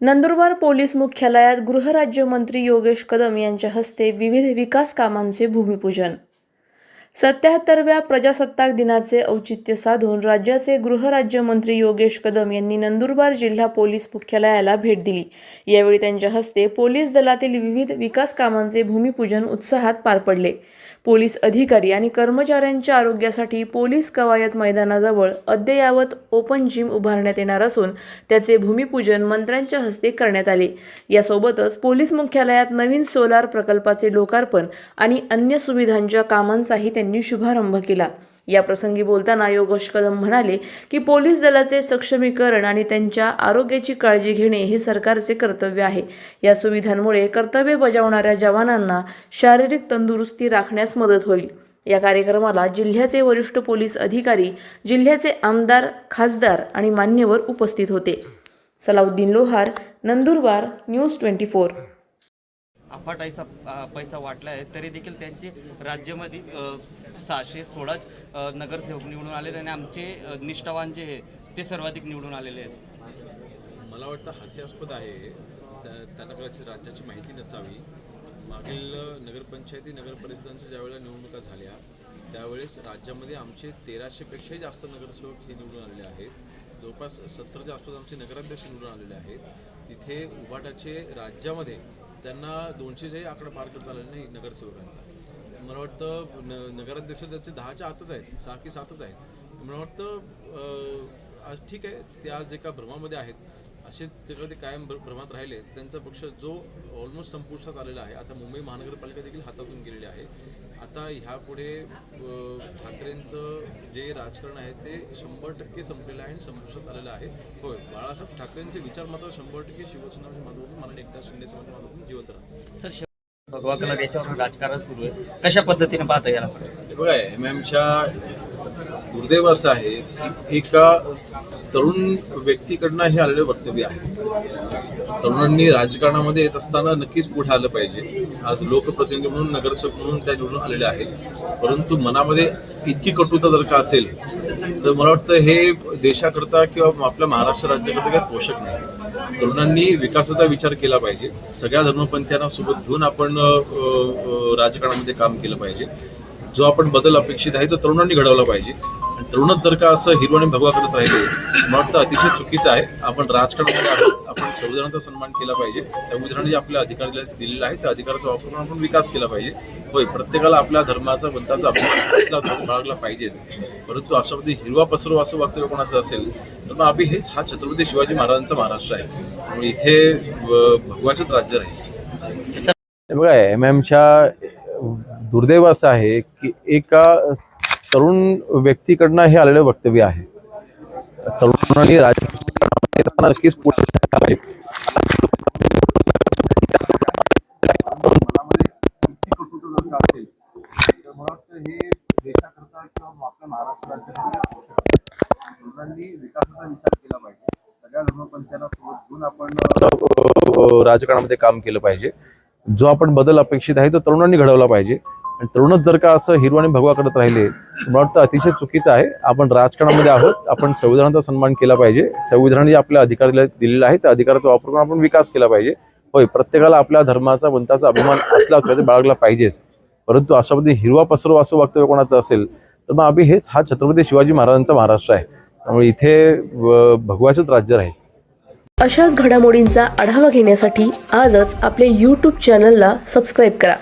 Nandurbar police मुख्यालयात गृहराज्यमंत्री योगेश कदम यांच्या हस्ते विविध विकास कामांचे भूमिपूजन. सत्याहत्तरव्या प्रजासत्ताक दिनाचे औचित्य साधून राज्याचे गृहराज्यमंत्री योगेश कदम यांनी नंदुरबार जिल्हा पोलीस मुख्यालयाला भेट दिली. यावेळी त्यांच्या हस्ते पोलीस दलातील विविध विकास कामांचे भूमिपूजन उत्साहात पार पडले. पोलीस अधिकारी आणि कर्मचाऱ्यांच्या आरोग्यासाठी पोलीस कवायत मैदानाजवळ अद्ययावत ओपन जिम उभारण्यात येणार असून त्याचे भूमिपूजन मंत्र्यांच्या हस्ते करण्यात आले. यासोबतच पोलीस मुख्यालयात नवीन सोलार प्रकल्पाचे लोकार्पण आणि अन्य सुविधांच्या कामांचाही त्यांनी शुभारंभ केला. या प्रसंगी बोलताना योगेश कदम म्हणाले की पोलीस दलाचे सक्षमीकरण आणि त्यांच्या आरोग्याची काळजी घेणे हे सरकारचे कर्तव्य आहे. या सुविधांमुळे कर्तव्य बजावणाऱ्या जवानांना शारीरिक तंदुरुस्ती राखण्यास मदत होईल. या कार्यक्रमाला जिल्ह्याचे वरिष्ठ पोलीस अधिकारी जिल्ह्याचे आमदार खासदार आणि मान्यवर उपस्थित होते. Salauddin Lohar Nandurbar news twenty four. अफाट ऐसा पैसा वाटला आहे तरी देखील त्यांचे राज्यामध्ये सहाशे सोळा नगरसेवक निवडून आलेले आणि आमचे निष्ठावान जे आहे ते सर्वाधिक निवडून आलेले आहेत. मला वाटतं हास्यास्पद आहे त्या- त्यांना कदाचित राज्याची माहिती नसावी. मागील नगरपंचायती नगरपरिषदांच्या ज्यावेळेला निवडणुका झाल्या त्यावेळेस राज्यामध्ये आमचे तेराशेपेक्षाही जास्त नगरसेवक हे निवडून आलेले आहेत. जवळपास सत्तरच्या आसपास आमचे नगराध्यक्ष निवडून आलेले आहेत. तिथे उभाटाचे राज्यामध्ये त्यांना दोनशेचाही आकडा पार करता आला नाही नगरसेवकांचा. मला वाटतं न नगराध्यक्ष त्याचे दहाच्या आतच आहेत सहा की सातच आहेत. मला वाटतं आज ठीक आहे ते आज एका भ्रमामध्ये आहेत. असेच जर ते कायम भ्र- भ्रमात राहिले तर त्यांचा पक्ष जो ऑलमोस्ट संपुष्टात आलेला आहे आता मुंबई महानगरपालिका देखील हातातून गेलेली आहे. आता ह्यापुढे ठाकरेंचं जे राजकारण आहे ते शंभर टक्के संपलेलं आहे आणि संपुष्टात आलेलं आहे. होय बाळासाहेब ठाकरेंचे विचार मात्र शंभर टक्के शिवसेनाच्या माध्यमातून मला एकदा शिंदे समाजाच्या माध्यमातून जिवंत राहतात. सर भगवा कलर याच्यावर राजकारण सुरू आहे. कशा पद्धतीने पाहता याला बघा एम एमच्या दुर्दैव असं आहे की एका तरुण व्यक्तीकडनं हे आलेलं वक्तव्य आहे. तरुणांनी राजकारणामध्ये येत असताना नक्कीच पुढे आलं पाहिजे. आज लोकप्रतिनिधी म्हणून नगरसेवक म्हणून त्या निवडून आलेल्या आहेत. परंतु मनामध्ये इतकी कटुता जर का असेल तर मला वाटतं हे देशाकरता किंवा आपल्या महाराष्ट्र राज्याकरता काही पोषक नाही. तरुणांनी विकासाचा विचार केला पाहिजे. सगळ्या धर्मपंथ्यांना सोबत घेऊन आपण राजकारणामध्ये काम केलं पाहिजे. जो आपण बदल अपेक्षित आहे तो तरुणांनी घडवला पाहिजे. तरुणच जर का असं हिरवाने भगवा करत राहिले मग तर अतिशय चुकीचं आहे. आपण राजकारणामध्ये आहोत. आपण संविधानाचा सन्मान केला पाहिजे. संविधानाने जे आपल्या अधिकार दिलेला आहे. त्या अधिकाराचा वापर करून आपण विकास केला पाहिजे. होय प्रत्येकाला आपल्या धर्माचा पंथाचा अभिमान बाळगला पाहिजेच. परंतु अशामध्ये हिरवा पसरो असं वक्तव्य कोणाचं असेल तर मग आम्ही हे हा छत्रपती शिवाजी महाराजांचा महाराष्ट्र आहे. त्यामुळे इथे भगवाचंच राज्य राहील. बघा एम एमच्या दुर्दैव असं आहे की एका तरुण व्यक्तीकडनं हे आलेलं वक्तव्य आहे. तरुणांनी राजकारणामध्ये नक्कीच पुढे पाहिजे. राजकारणामध्ये काम केलं पाहिजे. जो आपण बदल अपेक्षित आहे तो तरुणांनी घडवला पाहिजे. आणि तरुणच जर का असं हिरवा आणि भगवा करत राहिले तर मला वाटतं अतिशय चुकीचं आहे. आपण राजकारणामध्ये आहोत आपण संविधानाचा सन्मान केला पाहिजे. संविधानाने जे आपल्या अधिकार दिलेलं दिलेला आहे त्या अधिकाराचा वापर करून आपण विकास केला पाहिजे. होय प्रत्येकाला आपल्या धर्माचा पंथाचा अभिमान असला तर बाळगला पाहिजेच. परंतु अशामध्ये हिरवा पसरवा असं वक्तव्य कोणाचं असेल तर मग आम्ही हेच हा छत्रपती शिवाजी महाराजांचा महाराष्ट्र आहे. त्यामुळे इथे भगवाचंच राज्य राहील. अशाच घडामोडींचा आढावा घेण्यासाठी आजच आपल्या यूट्यूब चॅनलला सबस्क्राईब करा.